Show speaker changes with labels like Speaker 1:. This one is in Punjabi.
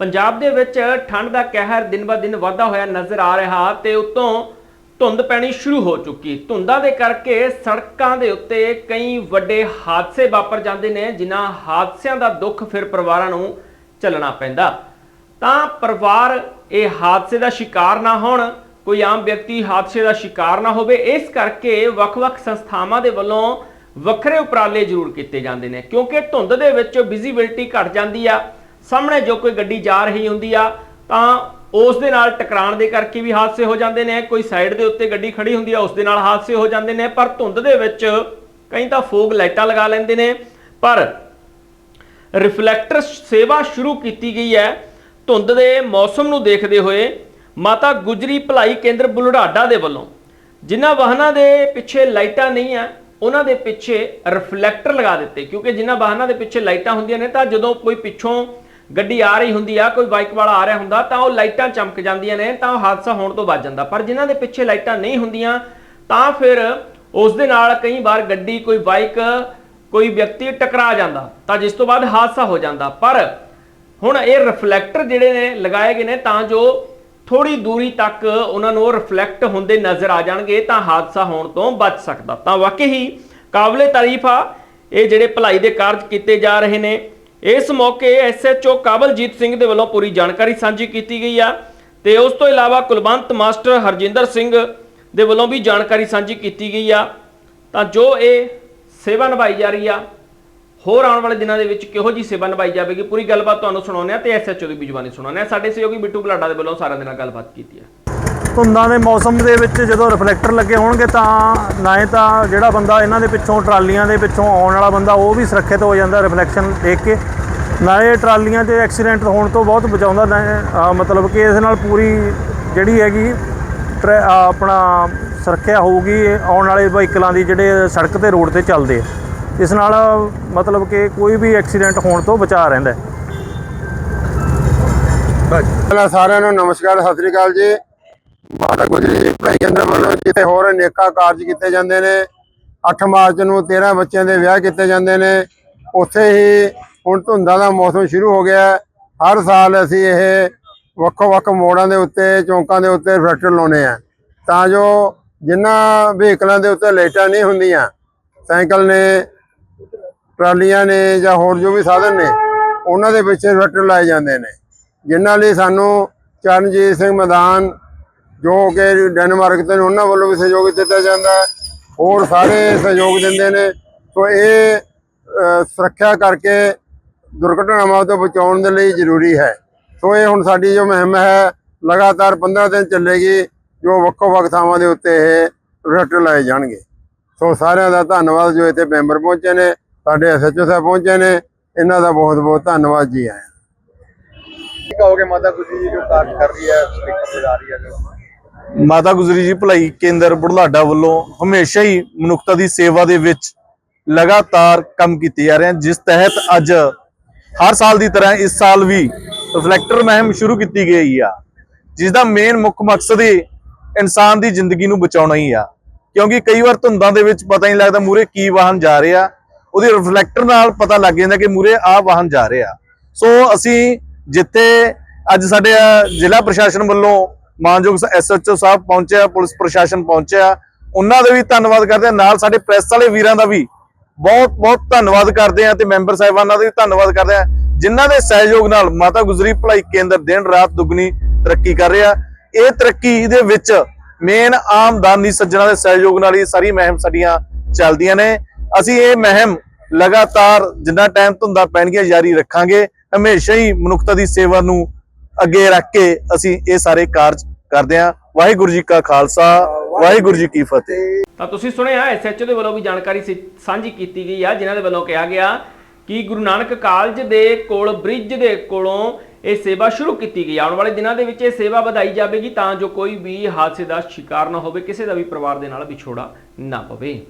Speaker 1: ਪੰਜਾਬ ਦੇ ਵਿੱਚ ਠੰਡ ਦਾ ਕਹਿਰ ਦਿਨ-ਬ-ਦਿਨ ਵਧਦਾ ਹੋਇਆ ਨਜ਼ਰ ਆ ਰਿਹਾ ਤੇ ਉਤੋਂ ਧੁੰਦ ਪੈਣੀ ਸ਼ੁਰੂ ਹੋ ਚੁੱਕੀ। ਧੁੰਦਾਂ ਦੇ ਕਰਕੇ ਸੜਕਾਂ ਦੇ ਉੱਤੇ ਕਈ ਵੱਡੇ ਹਾਦਸੇ ਵਾਪਰ ਜਾਂਦੇ ਨੇ, ਜਿਨ੍ਹਾਂ ਹਾਦਸਿਆਂ ਦਾ ਦੁੱਖ ਫਿਰ ਪਰਿਵਾਰਾਂ ਨੂੰ ਚੱਲਣਾ ਪੈਂਦਾ। ਤਾਂ ਪਰਿਵਾਰ ਇਹ ਹਾਦਸੇ ਦਾ ਸ਼ਿਕਾਰ ਨਾ ਹੋਣ, ਕੋਈ ਆਮ ਵਿਅਕਤੀ ਹਾਦਸੇ ਦਾ ਸ਼ਿਕਾਰ ਨਾ ਹੋਵੇ, ਇਸ ਕਰਕੇ ਵੱਖ-ਵੱਖ ਸੰਸਥਾਵਾਂ ਦੇ ਵੱਲੋਂ ਵੱਖਰੇ ਉਪਰਾਲੇ ਜ਼ਰੂਰ ਕੀਤੇ ਜਾਂਦੇ ਨੇ, ਕਿਉਂਕਿ ਧੁੰਦ ਦੇ ਵਿੱਚ ਵਿਜ਼ਿਬਿਲਟੀ ਘਟ ਜਾਂਦੀ ਆ। ਸਾਹਮਣੇ ਜੋ ਕੋਈ ਗੱਡੀ ਜਾ ਰਹੀ ਹੁੰਦੀ ਆ, ਤਾਂ ਉਸ ਦੇ ਨਾਲ ਟਕਰਾਣ ਦੇ ਕਰਕੇ ਵੀ ਹਾਦਸੇ ਹੋ ਜਾਂਦੇ ਨੇ, ਕੋਈ ਸਾਈਡ ਦੇ ਉੱਤੇ ਗੱਡੀ ਖੜੀ ਹੁੰਦੀ ਆ, ਉਸ ਦੇ ਨਾਲ ਹਾਦਸੇ ਹੋ ਜਾਂਦੇ ਨੇ, ਪਰ ਧੁੰਦ ਦੇ ਵਿੱਚ ਕਈ ਤਾਂ ਫੋਗ ਲਾਈਟਾਂ ਲਗਾ ਲੈਂਦੇ ਨੇ, ਪਰ ਰਿਫਲੈਕਟਰ ਸੇਵਾ ਸ਼ੁਰੂ ਕੀਤੀ ਗਈ ਹੈ, ਧੁੰਦ ਦੇ ਮੌਸਮ ਨੂੰ ਦੇਖਦੇ ਹੋਏ, ਮਾਤਾ ਗੁਜਰੀ ਭਲਾਈ ਕੇਂਦਰ ਬੁਲਢਾਡਾ ਦੇ ਵੱਲੋਂ। ਜਿਨ੍ਹਾਂ ਵਾਹਨਾਂ ਦੇ ਪਿੱਛੇ ਲਾਈਟਾਂ ਨਹੀਂ ਆ, ਉਹਨਾਂ ਦੇ ਪਿੱਛੇ ਰਿਫਲੈਕਟਰ ਲਗਾ ਦਿੱਤੇ, ਕਿਉਂਕਿ ਜਿਨ੍ਹਾਂ ਵਾਹਨਾਂ ਦੇ ਪਿੱਛੇ ਲਾਈਟਾਂ ਹੁੰਦੀਆਂ ਨੇ, ਤਾਂ ਜਦੋਂ ਕੋਈ ਪਿੱਛੋਂ ਗੱਡੀ ਆ ਰਹੀ ਹੁੰਦੀ ਆ, ਕੋਈ ਬਾਈਕ ਵਾਲਾ ਆ ਰਿਹਾ ਹੁੰਦਾ, ਤਾਂ ਉਹ ਲਾਈਟਾਂ ਚਮਕ ਜਾਂਦੀਆਂ ਨੇ, ਤਾਂ ਉਹ ਹਾਦਸਾ ਹੋਣ ਤੋਂ ਬਚ ਜਾਂਦਾ। ਪਰ ਜਿਨ੍ਹਾਂ ਦੇ ਪਿੱਛੇ ਲਾਈਟਾਂ ਨਹੀਂ ਹੁੰਦੀਆਂ, ਤਾਂ ਫਿਰ ਉਸ ਦੇ ਨਾਲ ਕਈ ਵਾਰ ਗੱਡੀ, ਕੋਈ ਬਾਈਕ, ਕੋਈ ਵਿਅਕਤੀ ਟਕਰਾ ਜਾਂਦਾ, ਤਾਂ ਜਿਸ ਤੋਂ ਬਾਅਦ ਹਾਦਸਾ ਹੋ ਜਾਂਦਾ। ਪਰ ਹੁਣ ਇਹ ਰਿਫਲੈਕਟਰ ਜਿਹੜੇ ਨੇ, ਲਗਾਏ ਗਏ ਨੇ, ਤਾਂ ਜੋ ਥੋੜੀ ਦੂਰੀ ਤੱਕ ਉਹਨਾਂ ਨੂੰ ਰਿਫਲੈਕਟ ਹੁੰਦੇ ਨਜ਼ਰ ਆ ਜਾਣਗੇ, ਤਾਂ ਹਾਦਸਾ ਹੋਣ ਤੋਂ ਬਚ ਸਕਦਾ। ਤਾਂ ਵਾਕਈ ਹੀ ਕਾਬਲੇ ਤਾਰੀਫ ਆ, ਇਹ ਜਿਹੜੇ ਭਲਾਈ ਦੇ ਕਾਰਜ ਕੀਤੇ ਜਾ ਰਹੇ ਨੇ ਇਸ ਮੌਕੇ ਐਸਐਚਓ ਕਾਬਲਜੀਤ ਸਿੰਘ ਦੇ ਵੱਲੋਂ ਪੂਰੀ ਜਾਣਕਾਰੀ ਸਾਂਝੀ ਕੀਤੀ ਗਈ ਆ ਤੇ ਉਸ ਤੋਂ ਇਲਾਵਾ ਕੁਲਵੰਤ ਮਾਸਟਰ ਹਰਜਿੰਦਰ ਸਿੰਘ ਦੇ ਵੱਲੋਂ ਵੀ ਜਾਣਕਾਰੀ ਸਾਂਝੀ ਕੀਤੀ ਗਈ ਆ। ਤਾਂ ਜੋ ਇਹ ਸੇਵਾ ਨਿਭਾਈ ਜਾ ਰਹੀ ਆ, ਹੋਰ ਆਉਣ ਵਾਲੇ ਦਿਨਾਂ ਦੇ ਵਿੱਚ ਕਿਹੋ ਜੀ ਸੇਵਾ ਨਿਭਾਈ ਜਾਵੇਗੀ, ਪੂਰੀ ਗੱਲਬਾਤ ਤੁਹਾਨੂੰ ਸੁਣਾਉਂਦੇ ਆ ਤੇ ਐਸਐਚਓ ਦੀ ਵੀ ਜ਼ੁਬਾਨੀ ਸੁਣਾਉਂਦੇ ਆ ਸਾਡੇ ਸਹਿਯੋਗੀ ਬਿੱਟੂ ਬਲਾਡਾ ਦੇ ਵੱਲੋਂ ਸਾਰਿਆਂ ਦੇ ਨਾਲ ਗੱਲਬਾਤ ਕੀਤੀ ਹੈ
Speaker 2: ਧੁੰਦਾਂ ਦੇ ਮੌਸਮ ਦੇ ਵਿੱਚ ਜਦੋਂ ਰਿਫਲੈਕਟਰ ਲੱਗੇ ਹੋਣਗੇ ਤਾਂ ਨਾ ਹੀ ਤਾਂ ਜਿਹੜਾ ਬੰਦਾ ਇਹਨਾਂ ਦੇ ਪਿੱਛੋਂ ਟਰਾਲੀਆਂ ਦੇ ਪਿੱਛੋਂ ਆਉਣ ਵਾਲਾ ਬੰਦਾ, ਉਹ ਵੀ ਸੁਰੱਖਿਅਤ ਹੋ ਜਾਂਦਾ ਰਿਫਲੈਕਸ਼ਨ ਦੇਖ ਕੇ। ਨਾ ਨਾਲੇ ਟਰਾਲੀਆਂ 'ਤੇ ਐਕਸੀਡੈਂਟ ਹੋਣ ਤੋਂ ਬਹੁਤ ਬਚਾਉਂਦਾ ਮਤਲਬ ਕਿ ਇਸ ਨਾਲ ਪੂਰੀ ਜਿਹੜੀ ਹੈਗੀ ਟਰੈ- ਆਪਣਾ ਸੁਰੱਖਿਆ ਹੋਊਗੀ, ਆਉਣ ਵਾਲੇ ਵਹੀਕਲਾਂ ਦੀ ਜਿਹੜੇ ਸੜਕ ਤੇ ਰੋਡ ਤੇ ਚੱਲਦੇ ਆ। ਇਸ ਨਾਲ ਮਤਲਬ ਕਿ ਕੋਈ ਵੀ ਐਕਸੀਡੈਂਟ ਹੋਣ ਤੋਂ ਬਚਾ ਰਹਿੰਦਾ ਹੈ।
Speaker 3: ਪਹਿਲਾਂ ਸਾਰਿਆਂ ਨੂੰ ਨਮਸਕਾਰ, ਸਤਿ ਸ੍ਰੀ ਅਕਾਲ ਜੀ। ਮਾਤਾ ਗੁਜਰੀ ਭਾਈ ਕੇਂਦਰ ਵੱਲੋਂ ਜਿੱਥੇ ਹੋਰ ਅਨੇਕਾਂ ਕਾਰਜ ਕੀਤੇ ਜਾਂਦੇ ਨੇ 8 ਮਾਰਚ ਨੂੰ 13 ਬੱਚਿਆਂ ਦੇ ਵਿਆਹ ਕੀਤੇ ਜਾਂਦੇ ਨੇ, ਉੱਥੇ ਹੀ ਹੁਣ ਧੁੰਦਾਂ ਦਾ ਮੌਸਮ ਸ਼ੁਰੂ ਹੋ ਗਿਆ। ਹਰ ਸਾਲ ਅਸੀਂ ਇਹ ਵੱਖੋ ਵੱਖ ਮੋੜਾਂ ਦੇ ਉੱਤੇ, ਚੌਂਕਾਂ ਦੇ ਉੱਤੇ ਰਿਫਲੈਕਟਰ ਲਾਉਨੇ ਆ ਤਾਂ ਜੋ ਜਿਨ੍ਹਾਂ ਵਹੀਕਲਾਂ ਦੇ ਉੱਤੇ ਲਾਈਟਾਂ ਨਹੀਂ ਹੁੰਦੀਆਂ, ਸਾਈਕਲ ਨੇ, ਟਰਾਲੀਆਂ ਨੇ ਜਾਂ ਹੋਰ ਜੋ ਵੀ ਸਾਧਨ ਨੇ, ਉਹਨਾਂ ਦੇ ਪਿੱਛੇ ਰਿਫਲੈਕਟਰ ਲਾਏ ਜਾਂਦੇ ਨੇ। ਜਿਨ੍ਹਾਂ ਲਈ ਸਾਨੂੰ ਚਰਨਜੀਤ ਸਿੰਘ ਮੈਦਾਨ ਜੋ ਕਿ ਡੈਨਮਾਰਕ 'ਤੇ ਨੇ, ਉਹਨਾਂ ਵੱਲੋਂ ਵੀ ਸਹਿਯੋਗ ਦਿੱਤਾ ਜਾਂਦਾ ਹੈ। ਹੋਰ ਸਾਰੇ ਸਹਿਯੋਗ ਦਿੰਦੇ ਨੇ। ਸੋ ਇਹ ਸੁਰੱਖਿਆ ਕਰਕੇ ਦੁਰਘਟਨਾਵਾਂ ਤੋਂ ਬਚਾਉਣ ਦੇ ਲਈ ਜ਼ਰੂਰੀ ਹੈ। ਸੋ ਇਹ ਹੁਣ ਸਾਡੀ ਜੋ ਮੁਹਿੰਮ ਹੈ ਲਗਾਤਾਰ 15 ਦਿਨ ਚੱਲੇਗੀ ਜੋ ਵੱਖੋ ਵੱਖ ਥਾਵਾਂ ਦੇ ਉੱਤੇ ਇਹ ਰਿਫਲੈਕਟਰ ਲਾਏ ਜਾਣਗੇ। ਸੋ ਸਾਰਿਆਂ ਦਾ ਧੰਨਵਾਦ ਜੋ ਇੱਥੇ ਮੈਂਬਰ ਪਹੁੰਚੇ ਨੇ ਸਾਡੇ ਐਸਐਚਓ ਸਾਹਿਬ ਪਹੁੰਚੇ ਨੇ ਇਹਨਾਂ ਦਾ ਬਹੁਤ ਬਹੁਤ ਧੰਨਵਾਦ ਜੀ ਆਇਆਂ
Speaker 4: ਕੀ ਕਹੋਗੇ ਮਾਤਾ ਗੁਜਰੀ ਜੀ ਜੋ ਕਾਰਜ ਕਰ ਰਹੀ ਹੈ ਸਪੀਕਰ ਬਜਾ ਰਹੀ ਹੈ
Speaker 2: ਮਾਤਾ ਗੁਜਰੀ ਜੀ ਭਲਾਈ ਕੇਂਦਰ ਬੁਢਲਾਡਾ ਵੱਲੋਂ ਹਮੇਸ਼ਾ ਹੀ ਮਨੁੱਖਤਾ ਦੀ ਸੇਵਾ ਦੇ ਵਿੱਚ ਲਗਾਤਾਰ ਕੰਮ ਕੀਤੇ ਜਾ ਰਹੇ ਹਨ, ਜਿਸ ਤਹਿਤ ਅੱਜ ਹਰ ਸਾਲ ਦੀ ਤਰ੍ਹਾਂ ਇਸ ਸਾਲ ਵੀ ਰਿਫਲੈਕਟਰ ਮੁਹਿੰਮ ਸ਼ੁਰੂ ਕੀਤੀ ਗਈ ਆ, ਜਿਸ ਦਾ ਮੇਨ ਮੁੱਖ ਮਕਸਦ ਹੀ ਇਨਸਾਨ ਦੀ ਜ਼ਿੰਦਗੀ ਨੂੰ ਬਚਾਉਣਾ ਹੀ ਆ। ਕਿਉਂਕਿ ਕਈ ਵਾਰ ਧੁੰਦਾਂ ਦੇ ਵਿੱਚ ਪਤਾ ਨਹੀਂ ਲੱਗਦਾ ਮੂਰੇ ਕੀ ਵਾਹਨ ਜਾ ਰਿਹਾ, ਉਹਦੇ ਰਿਫਲੈਕਟਰ ਨਾਲ ਪਤਾ ਲੱਗ ਜਾਂਦਾ ਕਿ ਮੂਰੇ ਆ ਵਾਹਨ ਜਾ ਰਿਹਾ। ਸੋ ਅਸੀਂ ਜਿੱਥੇ ਅੱਜ ਸਾਡੇ ਜ਼ਿਲ੍ਹਾ ਪ੍ਰਸ਼ਾਸਨ ਵੱਲੋਂ ਮਾਨਯੋਗ ਐਸਐਚਓ ਸਾਹਿਬ ਪਹੁੰਚਿਆ, ਪੁਲਿਸ ਪ੍ਰਸ਼ਾਸਨ ਪਹੁੰਚਿਆ। ਉਹਨਾਂ ਦਾ ਵੀ ਧੰਨਵਾਦ ਕਰਦੇ ਹਾਂ। ਨਾਲ ਸਾਡੇ ਪ੍ਰੈਸ ਵਾਲੇ ਵੀਰਾਂ ਦਾ ਵੀ ਬਹੁਤ ਬਹੁਤ ਧੰਨਵਾਦ ਕਰਦੇ ਹਾਂ ਤੇ ਮੈਂਬਰ ਸਾਹਿਬਾਨਾਂ ਦਾ ਵੀ ਧੰਨਵਾਦ ਕਰਦੇ ਹਾਂ। ਜਿਨ੍ਹਾਂ ਦੇ ਸਹਿਯੋਗ ਨਾਲ ਮਾਤਾ ਗੁਜਰੀ ਭਲਾਈ ਕੇਂਦਰ ਦਿਨ ਰਾਤ ਦੁੱਗਣੀ ਤਰੱਕੀ ਕਰ ਰਿਹਾ। ਇਹ ਤਰੱਕੀ ਦੇ ਵਿੱਚ ਮੇਨ ਆਮਦਾਨੀ ਸੱਜਣਾ ਦੇ ਸਹਿਯੋਗ ਨਾਲ ਇਹ ਸਾਰੀ ਮਹਿਮ ਸਾਡੀਆਂ ਚੱਲਦੀਆਂ ਨੇ। ਅਸੀਂ ਇਹ ਮਹਿਮ ਲਗਾਤਾਰ ਜਿੰਨਾ ਟਾਈਮ ਧੁੰਦਾ ਪੈਣਗੀਆਂ, ਜਾਰੀ ਰੱਖਾਂਗੇ। ਹਮੇਸ਼ਾ ਹੀ ਮਨੁੱਖਤਾ ਦੀ ਸੇਵਾ ਨੂੰ ਅੱਗੇ ਰੱਖ ਕੇ ਅਸੀਂ ਇਹ ਸਾਰੇ ਕਾਰਜ ਕਰਦੇ ਹਾਂ। ਵਾਹਿਗੁਰੂ ਜੀ ਕਾ ਖਾਲਸਾ, ਵਾਹਿਗੁਰੂ ਜੀ ਕੀ ਫਤਿਹ।
Speaker 1: ਤਾਂ ਤੁਸੀਂ ਸੁਣਿਆ ਐਸਐਚਓ ਦੇ ਵੱਲੋਂ ਵੀ ਜਾਣਕਾਰੀ ਸਾਂਝੀ ਕੀਤੀ ਗਈ ਆ, ਜਿਨ੍ਹਾਂ ਦੇ ਵੱਲੋਂ ਕਿਹਾ ਗਿਆ ਕਿ ਗੁਰੂ ਨਾਨਕ ਕਾਲਜ ਦੇ ਕੋਲ, ਬ੍ਰਿਜ ਦੇ ਕੋਲੋਂ ਇਹ ਸੇਵਾ ਸ਼ੁਰੂ ਕੀਤੀ ਗਈ ਆਉਣ ਵਾਲੇ ਦਿਨਾਂ ਦੇ ਵਿੱਚ ਇਹ ਸੇਵਾ ਵਧਾਈ ਜਾਵੇਗੀ ਤਾਂ ਜੋ ਕੋਈ ਵੀ ਹਾਦਸੇ ਦਾ ਸ਼ਿਕਾਰ ਨਾ ਹੋਵੇ, ਕਿਸੇ ਦਾ ਵੀ ਪਰਿਵਾਰ ਦੇ ਨਾਲ ਵਿਛੋੜਾ ਨਾ ਪਵੇ।